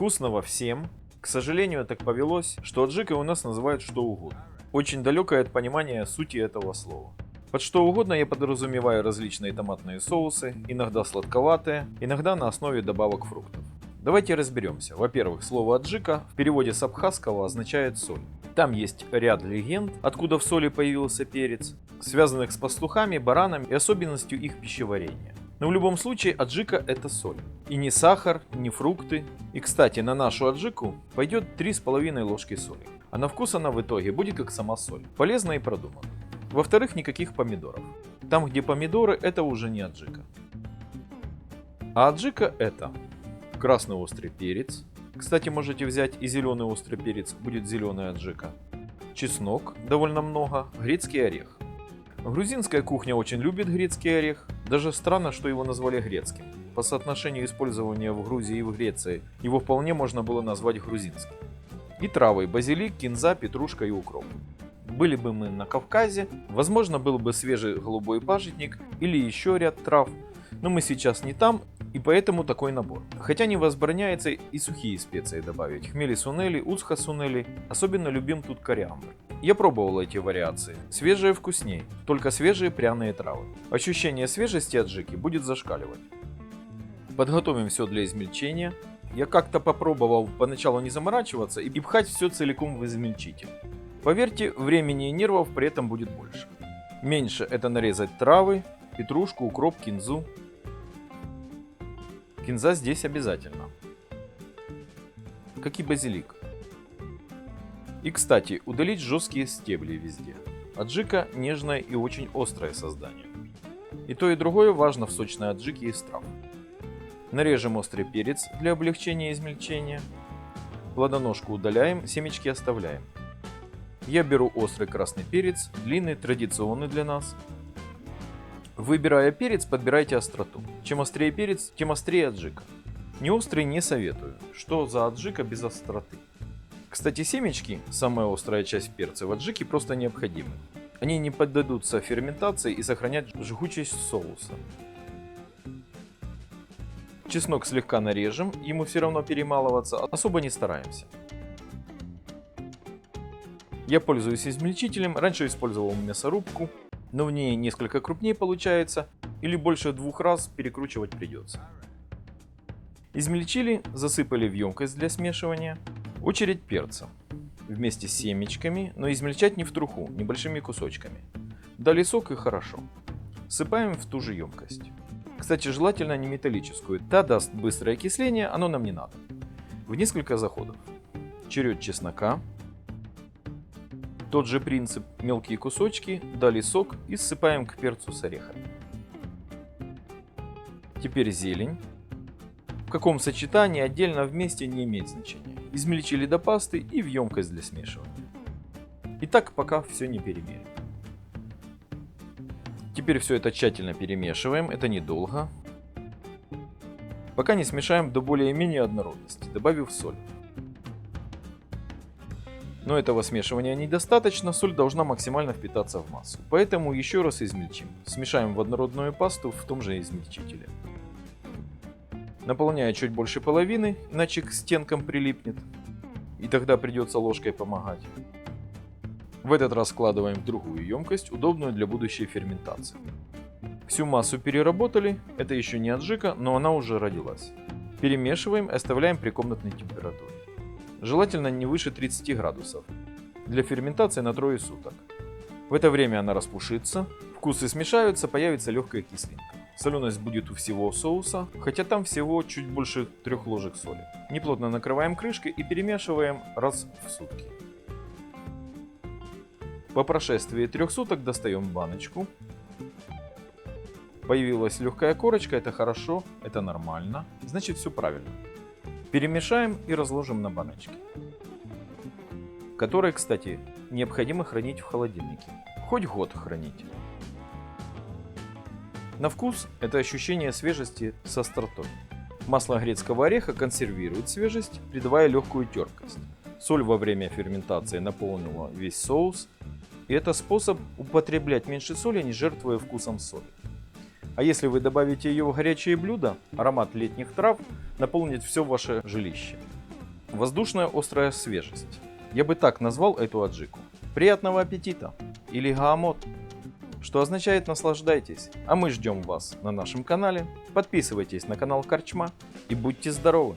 Вкусного всем. К сожалению, так повелось, что аджикой у нас называют что угодно. Очень далекое от понимания сути этого слова. Под что угодно я подразумеваю различные томатные соусы, иногда сладковатые, иногда на основе добавок фруктов. Давайте разберемся. Во-первых, слово аджика в переводе с абхазского означает соль. Там есть ряд легенд, откуда в соли появился перец, связанных с пастухами, баранами и особенностью их пищеварения. Но в любом случае аджика это соль. И не сахар, не фрукты. И кстати, на нашу аджику пойдет 3,5 ложки соли. А на вкус она в итоге будет как сама соль. Полезно и продумано. Во-вторых, никаких помидоров. Там, где помидоры, это уже не аджика. А аджика это красный острый перец. Кстати, можете взять и зеленый острый перец, будет зеленая аджика. Чеснок, довольно много, грецкий орех. Грузинская кухня очень любит грецкий орех. Даже странно, что его назвали грецким. По соотношению использования в Грузии и в Греции его вполне можно было назвать грузинским. И травы – базилик, кинза, петрушка и укроп. Были бы мы на Кавказе, возможно, был бы свежий голубой пажитник или еще ряд трав, но мы сейчас не там, и поэтому такой набор. Хотя не возбраняется и сухие специи добавить. Хмели сунели, уцха сунели. Особенно любим тут кориандр. Я пробовал эти вариации. Свежие вкуснее, только свежие пряные травы. Ощущение свежести аджики будет зашкаливать. Подготовим все для измельчения. Я как-то попробовал поначалу не заморачиваться и пхать все целиком в измельчитель. Поверьте, времени и нервов при этом будет больше. Меньше это нарезать травы, петрушку, укроп, кинзу, Кинза здесь обязательно. Как и базилик. И кстати, удалить жесткие стебли везде. Аджика нежное и очень острое создание. И то и другое важно в сочной аджике из трав. Нарежем острый перец для облегчения измельчения. Плодоножку удаляем, семечки оставляем. Я беру острый красный перец, длинный, традиционный для нас, Выбирая перец, подбирайте остроту. Чем острее перец, тем острее аджика. Не острый не советую. Что за аджика без остроты? Кстати, семечки, самая острая часть перца, в аджике просто необходимы. Они не поддадутся ферментации и сохранят жгучесть соуса. Чеснок слегка нарежем, ему все равно перемалываться, особо не стараемся. Я пользуюсь измельчителем, раньше использовал мясорубку, но в ней несколько крупнее получается, или больше двух раз перекручивать придется. Измельчили, засыпали в емкость для смешивания. Очередь перца. Вместе с семечками, но измельчать не в труху, небольшими кусочками. Дали сок и хорошо. Сыпаем в ту же емкость. Кстати, желательно не металлическую, та даст быстрое окисление, оно нам не надо. В несколько заходов. Черед чеснока, тот же принцип. Мелкие кусочки, дали сок и ссыпаем к перцу с орехами. Теперь зелень. В каком сочетании отдельно вместе не имеет значения. Измельчили до пасты и в емкость для смешивания. И так пока все не перемелим. Теперь все это тщательно перемешиваем, это недолго. Пока не смешаем до более-менее однородности, добавив соль. Но этого смешивания недостаточно, соль должна максимально впитаться в массу. Поэтому еще раз измельчим. Смешаем в однородную пасту в том же измельчителе. Наполняя чуть больше половины, иначе к стенкам прилипнет. И тогда придется ложкой помогать. В этот раз складываем в другую емкость, удобную для будущей ферментации. Всю массу переработали, это еще не аджика, но она уже родилась. Перемешиваем и оставляем при комнатной температуре желательно не выше 30 градусов, для ферментации на трое суток. В это время она распушится, вкусы смешаются, появится легкая кислинка. Соленость будет у всего соуса, хотя там всего чуть больше трех ложек соли. Неплотно накрываем крышкой и перемешиваем раз в сутки. По прошествии трех суток достаем баночку. Появилась легкая корочка, это хорошо, это нормально, значит все правильно. Перемешаем и разложим на баночки. Которые, кстати, необходимо хранить в холодильнике. Хоть год хранить. На вкус это ощущение свежести с остротой. Масло грецкого ореха консервирует свежесть, придавая легкую теркость. Соль во время ферментации наполнила весь соус, и это способ употреблять меньше соли, не жертвуя вкусом соли. А если вы добавите ее в горячее блюдо, аромат летних трав наполнит все ваше жилище. Воздушная острая свежесть. Я бы так назвал эту аджику. Приятного аппетита! Или гаамот. Что означает наслаждайтесь. А мы ждем вас на нашем канале. Подписывайтесь на канал Корчма и будьте здоровы!